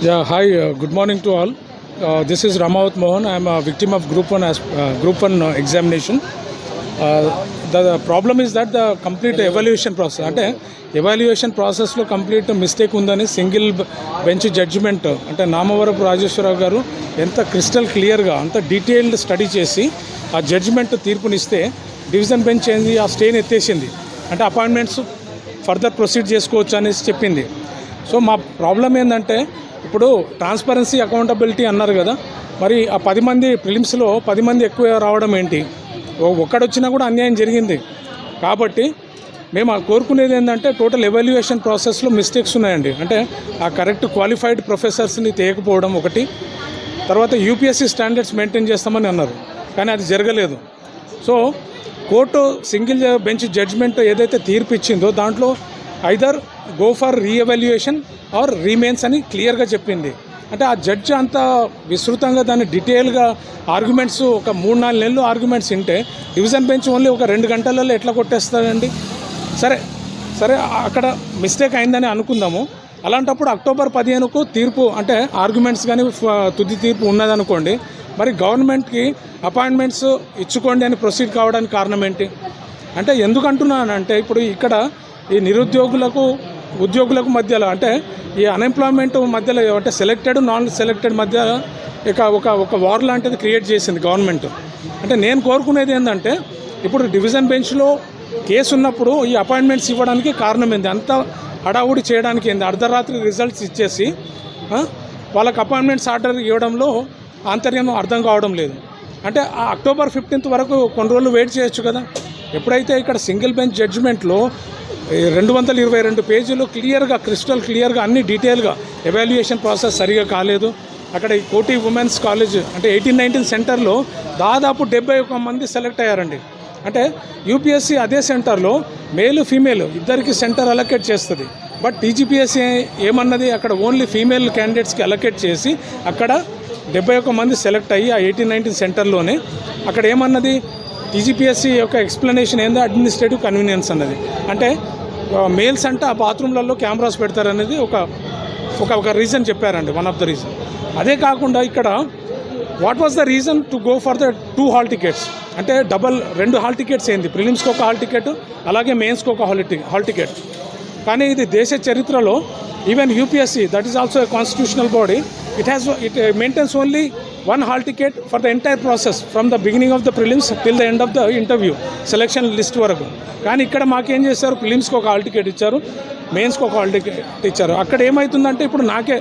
Yeah, hi, uh, good morning to all. Uh, this is Ramavat Mohan. I am a victim of Group 1, as- uh, group one uh, examination. Uh, the, the problem is that the complete evaluation process అంటే evaluation ప్రాసెస్లో complete mistake ఉందని single bench judgement అంటే నామవరపు రాజేశ్వరరావు గారు ఎంత crystal క్లియర్గా అంత detailed study చేసి ఆ జడ్జిమెంట్ తీర్పునిస్తే డివిజన్ బెంచ్ ఏంది ఆ స్టేని ఎత్తేసింది అంటే అపాయింట్మెంట్స్ ఫర్దర్ ప్రొసీడ్ చేసుకోవచ్చు అనేసి చెప్పింది సో మా ప్రాబ్లం ఏంటంటే ఇప్పుడు ట్రాన్స్పరెన్సీ అకౌంటబిలిటీ అన్నారు కదా. మరి ఆ పది మంది ఫిలిమ్స్లో పది మంది ఎక్కువ రావడం ఏంటి? ఒక్కడొచ్చినా కూడా అన్యాయం జరిగింది. కాబట్టి మేము ఆ కోరుకునేది ఏంటంటే టోటల్ ఎవాల్యుయేషన్ ప్రాసెస్లో మిస్టేక్స్ ఉన్నాయండి. అంటే ఆ కరెక్ట్ క్వాలిఫైడ్ ప్రొఫెసర్స్ని తేయకపోవడం ఒకటి. తర్వాత యూపీఎస్సీ స్టాండర్డ్స్ మెయింటైన్ చేస్తామని అన్నారు. కానీ అది జరగలేదు. So court single bench judgement ఏదైతే తీర్పు ఇచ్చిందో దాంట్లో either go for reevaluation or remains అని క్లియర్గా చెప్పింది. అంటే ఆ జడ్జ్ అంత విస్తృతంగా దాన్ని డీటెయిల్గా ఆర్గ్యుమెంట్స్ ఒక మూడు నాలుగు నెలలు ఆర్గ్యుమెంట్స్ ఉంటే డివిజన్ బెంచ్ ఓన్లీ ఒక రెండు గంటలలో ఎట్లా కొట్టేస్తారండి సరే సరే అక్కడ మిస్టేక్ అయిందని అనుకుందాము. అలాంటప్పుడు అక్టోబర్ పదిహేనుకు తీర్పు అంటే ఆర్గ్యుమెంట్స్ కానీ తుది తీర్పు ఉన్నదనుకోండి మరి గవర్నమెంట్కి అపాయింట్మెంట్స్ ఇచ్చుకోండి అని ప్రొసీడ్ కావడానికి కారణం ఏంటి? అంటే ఎందుకంటున్నానంటే ఇప్పుడు ఇక్కడ ఈ నిరుద్యోగులకు ఉద్యోగులకు మధ్యలో అంటే ఈ అన్ఎంప్లాయ్మెంట్ మధ్యలో అంటే సెలెక్టెడ్ నాన్ సెలెక్టెడ్ మధ్య ఇక ఒక ఒక వార్ లాంటిది క్రియేట్ చేసింది గవర్నమెంట్ అంటే నేను కోరుకునేది ఏంటంటే ఇప్పుడు డివిజన్ బెంచ్లో కేసు ఉన్నప్పుడు ఈ అపాయింట్మెంట్స్ ఇవ్వడానికి కారణం ఏంది? అంత హడావుడి చేయడానికి ఏంది? అర్ధరాత్రి రిజల్ట్స్ ఇచ్చేసి వాళ్ళకి అపాయింట్మెంట్స్ ఆర్డర్ ఇవ్వడంలో ఆంతర్యం అర్థం కావడం లేదు. అంటే ఆ అక్టోబర్ ఫిఫ్టీన్త్ వరకు కొన్ని రోజులు వెయిట్ చేయొచ్చు కదా? ఎప్పుడైతే ఇక్కడ సింగిల్ బెంచ్ జడ్జిమెంట్లో రెండు వందల ఇరవై రెండు పేజీలు క్లియర్గా క్రిస్టల్ క్లియర్గా అన్ని డీటెయిల్గా ఎవాల్యుయేషన్ ప్రాసెస్ సరిగా కాలేదు. అక్కడ ఈ కోటి ఉమెన్స్ కాలేజ్ అంటే ఎయిటీన్ నైన్టీన్ సెంటర్లో దాదాపు డెబ్బై ఒక మంది సెలెక్ట్ అయ్యారండి. అంటే యూపీఎస్సీ అదే సెంటర్లో మేలు ఫీమేల్ ఇద్దరికి సెంటర్ అలొకేట్ చేస్తుంది. బట్ టీజీపీఎస్సీ ఏమన్నది అక్కడ ఓన్లీ ఫీమేల్ క్యాండిడేట్స్కి అలొకేట్ చేసి అక్కడ డెబ్బై ఒక మంది సెలెక్ట్ అయ్యి ఆ ఎయిటీన్ నైన్టీన్ సెంటర్లోనే అక్కడ ఏమన్నది? టీజీపీఎస్సీ యొక్క ఎక్స్ప్లెనేషన్ ఏందో అడ్మినిస్ట్రేటివ్ కన్వీనియన్స్ అన్నది. అంటే మేల్స్ అంటే ఆ బాత్రూమ్లలో కెమెరాస్ పెడతారనేది ఒక ఒక ఒక రీజన్ చెప్పారండి వన్ ఆఫ్ ద రీజన్ అదే కాకుండా ఇక్కడ what was the reason to go for the two hall tickets అంటే డబల్ రెండు హాల్ టికెట్స్ ఏంది? ప్రిలిమ్స్కి ఒక హాల్ టికెట్ అలాగే మెయిన్స్కి ఒక హాల్ హాల్ టికెట్ కానీ ఇది దేశ చరిత్రలో even UPSC that is also a constitutional body it has it maintains only one hall ticket for the entire process from the beginning of the prelims till the end of the interview selection list వరకు. కానీ ఇక్కడ మాకేం చేశారు? ప్రిలిమ్స్కి ఒక hall ticket ఇచ్చారు మెయిన్స్కి ఒక hall ticket ఇచ్చారు. అక్కడ ఏమవుతుందంటే ఇప్పుడు నాకే